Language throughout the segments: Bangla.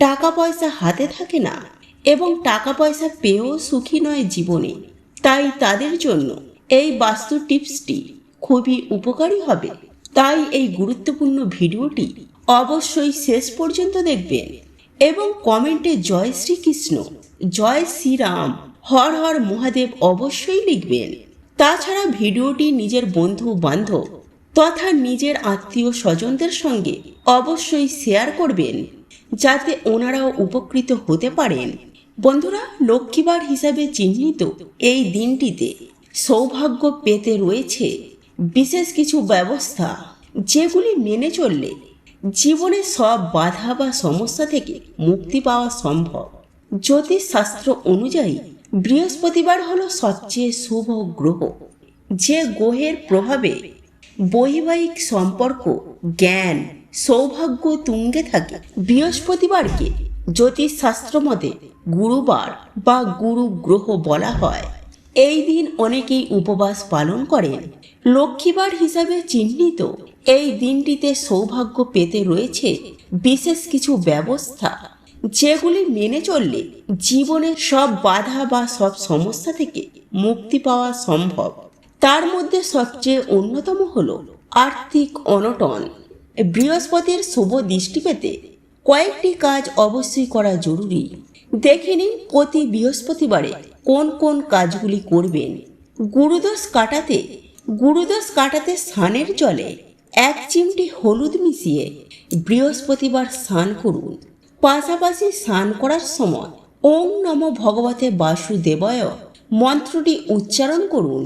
টাকা পয়সা হাতে থাকে না এবং টাকা পয়সা পেয়েও সুখী নয় জীবনে। তাই তাদের জন্য এই বাস্তু টিপসটি খুবই উপকারী হবে। তাই এই গুরুত্বপূর্ণ ভিডিওটি অবশ্যই শেষ পর্যন্ত দেখবেন এবং কমেন্টে জয় শ্রীকৃষ্ণ, জয় শ্রীরাম, হর হর মহাদেব অবশ্যই লিখবেন। তাছাড়া ভিডিওটি নিজের বন্ধু, বান্ধব তথা নিজের আত্মীয় স্বজনদের সঙ্গে অবশ্যই শেয়ার করবেন। যাতে ওনারাও উপকৃত হতে পারেন। বন্ধুরা, লক্ষ্মীবার হিসাবে চিহ্নিত এই দিনটিতে সৌভাগ্য পেতে রয়েছে বিশেষ কিছু ব্যবস্থা, যেগুলি মেনে চললে জীবনে সব বাধা বা সমস্যা থেকে মুক্তি পাওয়া সম্ভব। জ্যোতিষশাস্ত্র অনুযায়ী, বৃহস্পতিবার হল সবচেয়ে শুভ গ্রহ, যে গ্রহের প্রভাবে বৈবাহিক সম্পর্ক, জ্ঞান সৌভাগ্য তুঙ্গে থাকে। বৃহস্পতিবারকে জ্যোতিষশাস্ত্র মতে গুরুবার বা গুরু গ্রহ বলা হয়। এই দিন অনেকেই উপবাস পালন করেন। লক্ষ্মীবার হিসাবে চিহ্নিত এই দিনটিতে সৌভাগ্য পেতে রয়েছে বিশেষ কিছু ব্যবস্থা, যেগুলি মেনে চললে জীবনের সব বাধা বা সব সমস্যা থেকে মুক্তি পাওয়া সম্ভব। তার মধ্যে সবচেয়ে অন্যতম হল আর্থিক অনটন। বৃহস্পতির শুভ দৃষ্টি পেতে কয়েকটি কাজ অবশ্যই করা জরুরি। দেখে নিন প্রতি বৃহস্পতিবারে কোন কোন কাজগুলি করবেন। গুরুদোষ কাটাতে গুরুদোষ কাটাতে স্নানের জলে এক চিমটি হলুদ মিশিয়ে বৃহস্পতিবার স্নান করুন। পাশাপাশি স্নান করার সময় ওম নম ভগবতে বাসুদেবয় মন্ত্রটি উচ্চারণ করুন।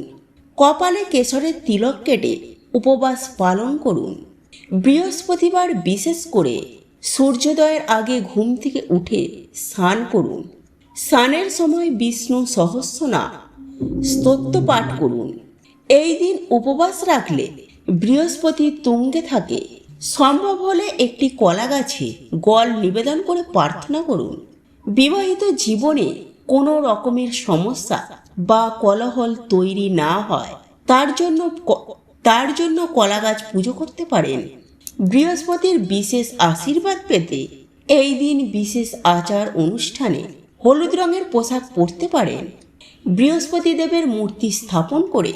কপালে কেশরের তিলক কেটে উপবাস পালন করুন। বৃহস্পতিবার বিশেষ করে সূর্যোদয়ের আগে ঘুম থেকে উঠে স্নান করুন। স্নানের সময় বিষ্ণু সহস্রনা স্তোত্র পাঠ করুন। এই দিন উপবাস রাখলে বৃহস্পতি তুঙ্গে থাকে। সম্ভব হলে একটি কলা গাছে গল নিবেদন করে প্রার্থনা করুন। বিবাহিত জীবনে কোনো রকমের সমস্যা বা কলহল তৈরি না হয়। তার জন্য তার জন্য কলা গাছ পুজো করতে পারেন। বৃহস্পতির বিশেষ আশীর্বাদ পেতে এই দিন বিশেষ আচার অনুষ্ঠানে হলুদ রঙের পোশাক পরতে পারেন। বৃহস্পতি দেবের মূর্তি স্থাপন করে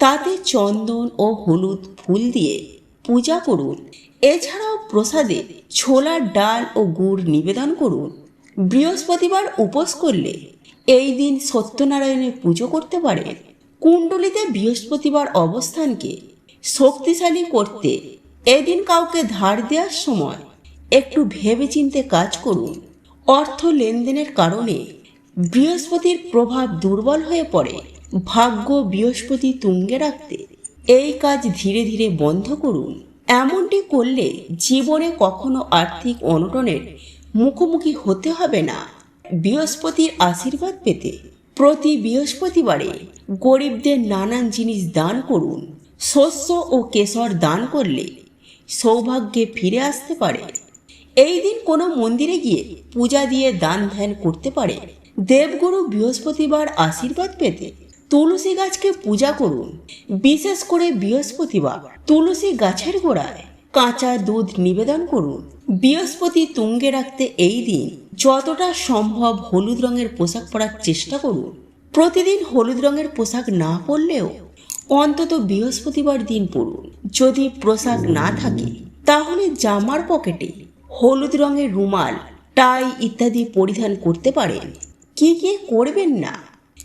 তাতে চন্দন ও হলুদ ফুল দিয়ে পূজা করুন। এছাড়াও প্রসাদে ছোলার ডাল ও গুড় নিবেদন করুন। বৃহস্পতিবার উপোস করলে এই দিন সত্যনারায়ণের পুজো করতে পারেন। কুণ্ডলিতে বৃহস্পতিবার অবস্থানকে শক্তিশালী করতে এদিন কাউকে ধার দেওয়ার সময় একটু ভেবেচিন্তে কাজ করুন। অর্থ লেনদেনের কারণে বৃহস্পতির প্রভাব দুর্বল হয়ে পড়ে। ভাগ্য বৃহস্পতি তুঙ্গে রাখতে এই কাজ ধীরে ধীরে বন্ধ করুন। এমনটি করলে জীবনে কখনো আর্থিক অনটনের মুখোমুখি হতে হবে না। বৃহস্পতির আশীর্বাদ পেতে প্রতি বৃহস্পতিবারে গরিবদের নানান জিনিস দান করুন। শস্য ও কেশর দান করলে সৌভাগ্যে ফিরে আসতে পারে। এই দিন কোনো মন্দিরে গিয়ে পূজা দিয়ে দান ধ্যান করতে পারে। দেবগুরু বৃহস্পতিবার আশীর্বাদ পেতে তুলসী গাছকে পূজা করুন। বিশেষ করে বৃহস্পতিবার তুলসী গাছের গোড়ায় কাঁচা দুধ নিবেদন করুন। বৃহস্পতি তুঙ্গে রাখতে এই দিন যতটা সম্ভব হলুদ রঙের পোশাক পরার চেষ্টা করুন। প্রতিদিন হলুদ রঙের পোশাক না পরলেও অন্তত বৃহস্পতিবার দিন পরুন যদি পোশাক না থাকে, তাহলে জামার পকেটে হলুদ রঙের রুমাল, টাই ইত্যাদি পরিধান করতে পারেন। কি কি করবেন না?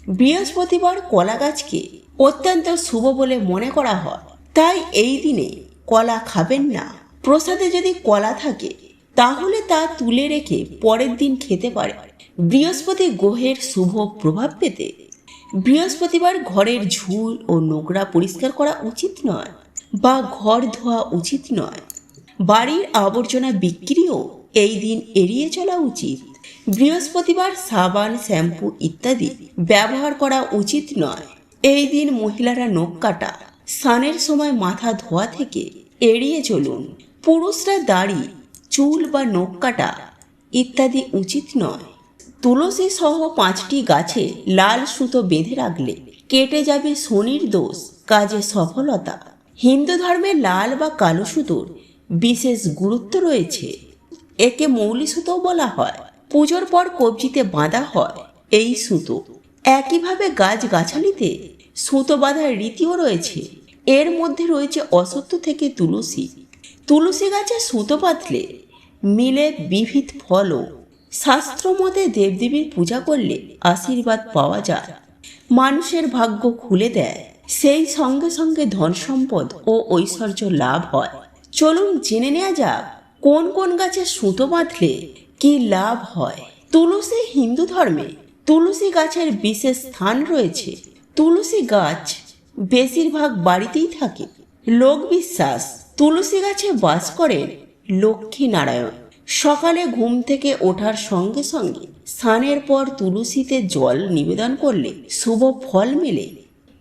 বৃহস্পতিবার কলা গাছকে অত্যন্ত শুভ বলে মনে করা হয়। তাই এই দিনে কলা খাবেন না। প্রসাদে যদি কলা থাকে, তাহলে তা তুলে রেখে পরের দিন খেতে পারে বৃহস্পতি গ্রহের শুভ প্রভাব পেতে বৃহস্পতিবার ঘরের ঝুল ও নোংরা পরিষ্কার করা উচিত নয় বা ঘর ধোয়া উচিত নয়। বাড়ির আবর্জনা বিক্রিও এই দিন এড়িয়ে চলা উচিত। বৃহস্পতিবার সাবান, শ্যাম্পু ইত্যাদি ব্যবহার করা উচিত নয়। এই দিন মহিলারা নখ কাটা, স্নানের সময় মাথা ধোয়া থেকে এড়িয়ে চলুন। পুরুষরা দাড়ি, চুল বা নখ কাটা ইত্যাদি উচিত নয়। তুলসী সহ পাঁচটি গাছে লাল সুতো বেঁধে রাখলে কেটে যাবে শনির দোষ, কাজে সফলতা। হিন্দু ধর্মে লাল বা কালো সুতোর বিশেষ গুরুত্ব রয়েছে। একে মৌলি সুতো বলা হয়। পুজোর পর কবজিতে বাঁধা হয় এই সুতো। একইভাবে গাছ গাছালিতে সুতো বাঁধার রীতিও রয়েছে। এর মধ্যে রয়েছে অসত্য থেকে তুলসী। তুলসী গাছে সুতো বাঁধলে মিলে বিবিধ ফলও শাস্ত্রমতে দেবদেবীর পূজা করলে আশীর্বাদ পাওয়া যায়। মানুষের ভাগ্য খুলে দেয়। সেই সঙ্গে সঙ্গে ধন সম্পদ ও ঐশ্বর্য লাভ হয়। চলুন জেনে নেওয়া যাক, কোন কোন গাছে সুতো বাঁধলে কি লাভ হয়? তুলসী হিন্দু ধর্মে তুলসী গাছের বিশেষ স্থান রয়েছে। তুলসী গাছ বেশিরভাগ বাড়িতেই থাকে। লোক বিশ্বাস তুলসী গাছে বাস করেন লক্ষ্মী নারায়ণ। সকালে ঘুম থেকে ওঠার সঙ্গে সঙ্গে স্নানের পর তুলসীতে জল নিবেদন করলে শুভ ফল মেলে।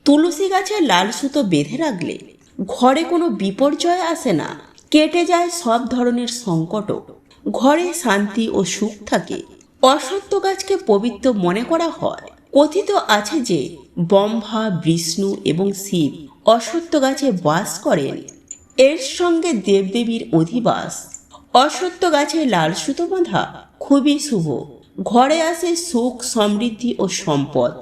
তুলসী গাছে লাল সুতো বেঁধে রাখলে ঘরে কোনো বিপর্যয় আসে না। কেটে যায় সব ধরনের সংকটও। ঘরে শান্তি ও সুখ থাকে। অসত্য গাছকে পবিত্র মনে করা হয়। কথিত আছে যে ব্রহ্মা, বিষ্ণু এবং শিব অসত্য গাছে বাস করেন। এর সঙ্গে দেবদেবীর অধিবাস। অসত্য গাছে লাল সুতো বাঁধা খুবই শুভ। ঘরে আসে সুখ, সমৃদ্ধি ও সম্পদ।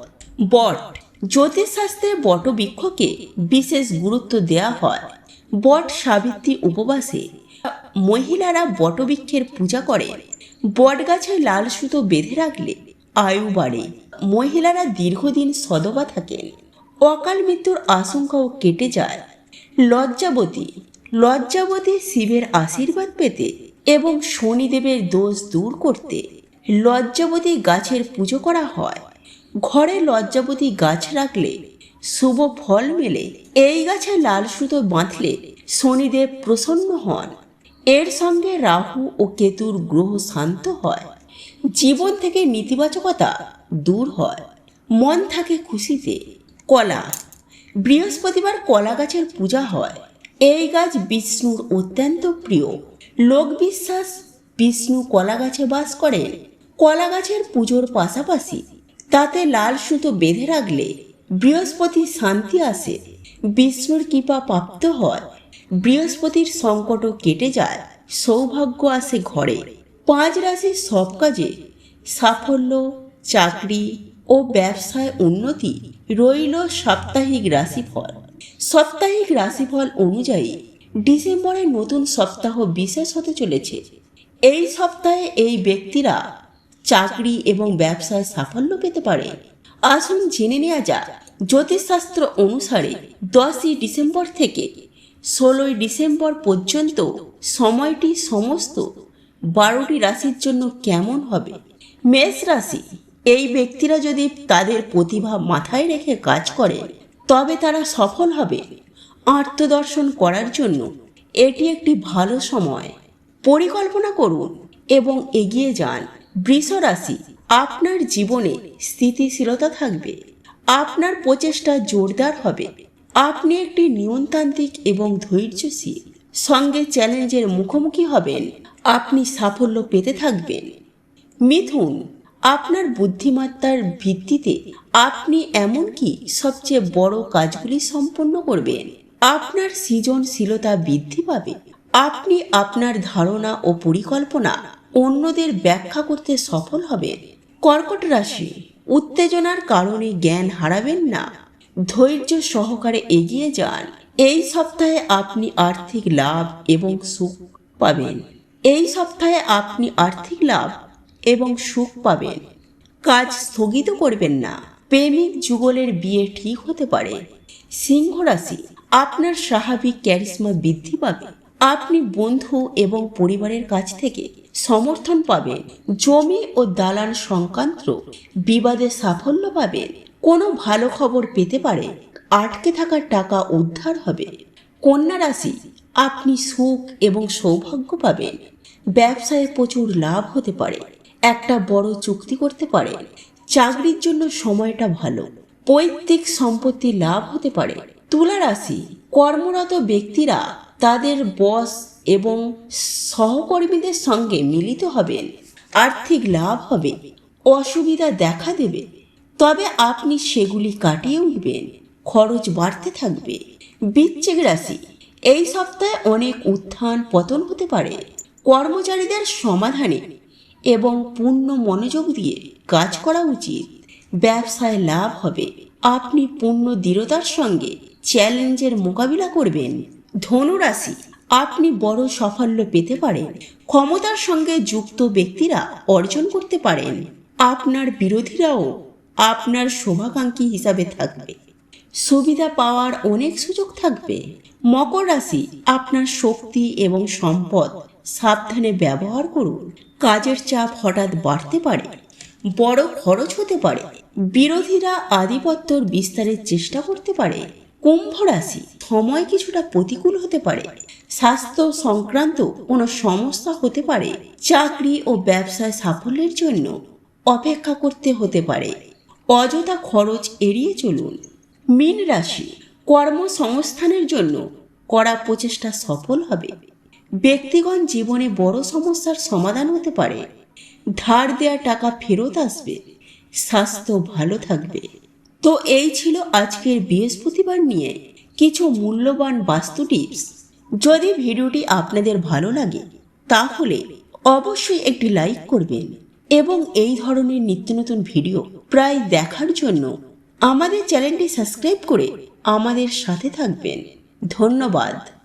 বট জ্যোতিষশাস্ত্রে বটবৃক্ষকে বিশেষ গুরুত্ব দেয়া হয়। বট সাবিত্রী উপবাসে মহিলারা বটবৃক্ষের পূজা করে। বট গাছে লাল সুতো বেঁধে রাখলে আয়ু বাড়ে। মহিলারা দীর্ঘদিন সদবা থাকেন। অকাল মৃত্যুর আশঙ্কাও কেটে যায়। লজ্জাবতী লজ্জাবতী শিবের আশীর্বাদ পেতে এবং শনিদেবের দোষ দূর করতে লজ্জাবতী গাছের পুজো করা হয়। ঘরে লজ্জাবতী গাছ রাখলে শুভ ফল মেলে। এই গাছে লাল সুতো বাঁধলে শনিদেব প্রসন্ন হন। এর সঙ্গে রাহু ও কেতুর গ্রহ শান্ত হয়। জীবন থেকে নেতিবাচকতা দূর হয়। মন থাকে খুশিতে। কলা। বৃহস্পতিবার কলা গাছের পূজা হয়। এই গাছ বিষ্ণুর অত্যন্ত প্রিয়। লোক বিশ্বাস, বিষ্ণু কলা গাছে বাস করেন কলা গাছের পুজোর পাশাপাশি তাতে লাল সুতো বেঁধে রাখলে বৃহস্পতি শান্তি আসে। বিষ্ণুর কৃপা প্রাপ্ত হয়। বৃহস্পতির সংকটও কেটে যায়। সৌভাগ্য আসে ঘরে। পাঁচ রাশির সব কাজে সাফল্য, চাকরি ও ব্যবসায় উন্নতি রইল সাপ্তাহিক রাশিফল। সাপ্তাহিক রাশিফল অনুযায়ী ডিসেম্বরের নতুন সপ্তাহ বিশেষ হতে চলেছে। এই সপ্তাহে এই ব্যক্তিরা চাকরি এবং ব্যবসায় সাফল্য পেতে পারে। আসুন জেনে নেওয়া যাক, জ্যোতিষশাস্ত্র অনুসারে দশই ডিসেম্বর থেকে ষোলোই ডিসেম্বর পর্যন্ত সময়টি সমস্ত বারোটি রাশির জন্য কেমন হবে? মেষ রাশি, এই ব্যক্তিরা যদি তাদের প্রতিভা মাথায় রেখে কাজ করে তবে তারা সফল হবে আত্মদর্শন করার জন্য। এটি একটি ভালো সময়। পরিকল্পনা করুন এবং এগিয়ে যান। বৃষ রাশি, আপনার জীবনে স্থিতিশীলতা থাকবে। আপনার প্রচেষ্টা জোরদার হবে। আপনি একটি নিয়মতান্ত্রিক এবং ধৈর্যশীল। সঙ্গে চ্যালেঞ্জের মুখোমুখি হবেন। আপনি সাফল্য পেতে থাকবেন। মিথুন আপনার বুদ্ধিমত্তার ভিত্তিতে আপনি এমনকি সবচেয়ে বড় কাজগুলি সম্পন্ন করবেন। আপনার সৃজনশীলতা বৃদ্ধি পাবে। আপনি আপনার ধারণা ও পরিকল্পনা অন্যদের ব্যাখ্যা করতে সফল হবেন। কর্কট রাশি, উত্তেজনার কারণে জ্ঞান হারাবেন না। ধৈর্য সহকারে এগিয়ে যান। এই সপ্তাহে আপনি আর্থিক লাভ এবং সুখ পাবেন। এই সপ্তাহে আপনি আর্থিক লাভ এবং সুখ পাবেন। কাজ স্থগিত করবেন না। প্রেমিক যুগলের বিয়ে ঠিক হতে পারে। সিংহ রাশি, আপনার স্বাভাবিক ক্যারিসমা বৃদ্ধি পাবে। আপনি বন্ধু এবং পরিবারের কাছ থেকে সমর্থন পাবেন। জমি ও দালান সংক্রান্ত বিবাদে সাফল্য পাবেন। কোনো ভালো খবর পেতে পারে। আটকে থাকা টাকা উদ্ধার হবে। কন্যা রাশি, আপনি সুখ এবং সৌভাগ্য পাবেন। ব্যবসায় প্রচুর লাভ হতে পারে। একটা বড় চুক্তি করতে পারে। চাকরির জন্য সময়টা ভালো। পৈতৃক সম্পত্তি লাভ হতে পারে। তুলা রাশি কর্মরত ব্যক্তিরা তাদের বস এবং সহকর্মীদের সঙ্গে মিলিত হবেন। আর্থিক লাভ হবে। অসুবিধা দেখা দেবে। তবে আপনি সেগুলি কাটিয়ে উঠবেন। খরচ বাড়তে থাকবে। বিচ্ছেক রাশি, এই সপ্তাহে অনেক উত্থান পতন হতে পারে। কর্মচারীদের সমাধানে এবং পূর্ণ মনোযোগ দিয়ে কাজ করা উচিত। ব্যবসায় লাভ হবে। আপনি পূর্ণ দৃঢ়তার সঙ্গে চ্যালেঞ্জের মোকাবিলা করবেন। ধনুরাশি, আপনি বড় সাফল্য পেতে পারেন ক্ষমতার সঙ্গে যুক্ত ব্যক্তিরা অর্জন করতে পারেন। আপনার বিরোধীরাও আপনার শোভাকাঙ্ক্ষী হিসাবে থাকবে। সুবিধা পাওয়ার অনেক সুযোগ থাকবে। মকর রাশি, আপনার শক্তি এবং সম্পদ সাবধানে ব্যবহার করুন। কাজের চাপ হঠাৎ বাড়তে পারে, বড় খরচ হতে পারে। বিরোধীরা আধিপত্যর বিস্তারের চেষ্টা করতে পারে। কুম্ভ রাশি সময় কিছুটা প্রতিকূল হতে পারে। স্বাস্থ্য সংক্রান্ত কোনো সমস্যা হতে পারে। চাকরি ও ব্যবসায় সাফল্যের জন্য অপেক্ষা করতে হতে পারে। অযথা খরচ এড়িয়ে চলুন। মীন রাশি কর্মসংস্থানের জন্য করা প্রচেষ্টা সফল হবে। ব্যক্তিগত জীবনে বড় সমস্যার সমাধান হতে পারে। ধার দেওয়া টাকা ফেরত আসবে, স্বাস্থ্য ভালো থাকবে। তো এই ছিল আজকের বৃহস্পতিবার নিয়ে কিছু মূল্যবান বাস্তু টিপস। যদি ভিডিওটি আপনাদের ভালো লাগে, তাহলে অবশ্যই একটি লাইক করবেন এবং এই ধরনের নিত্য নতুন ভিডিও প্রায় দেখার জন্য আমাদের চ্যানেলটি সাবস্ক্রাইব করে আমাদের সাথে থাকবেন। ধন্যবাদ।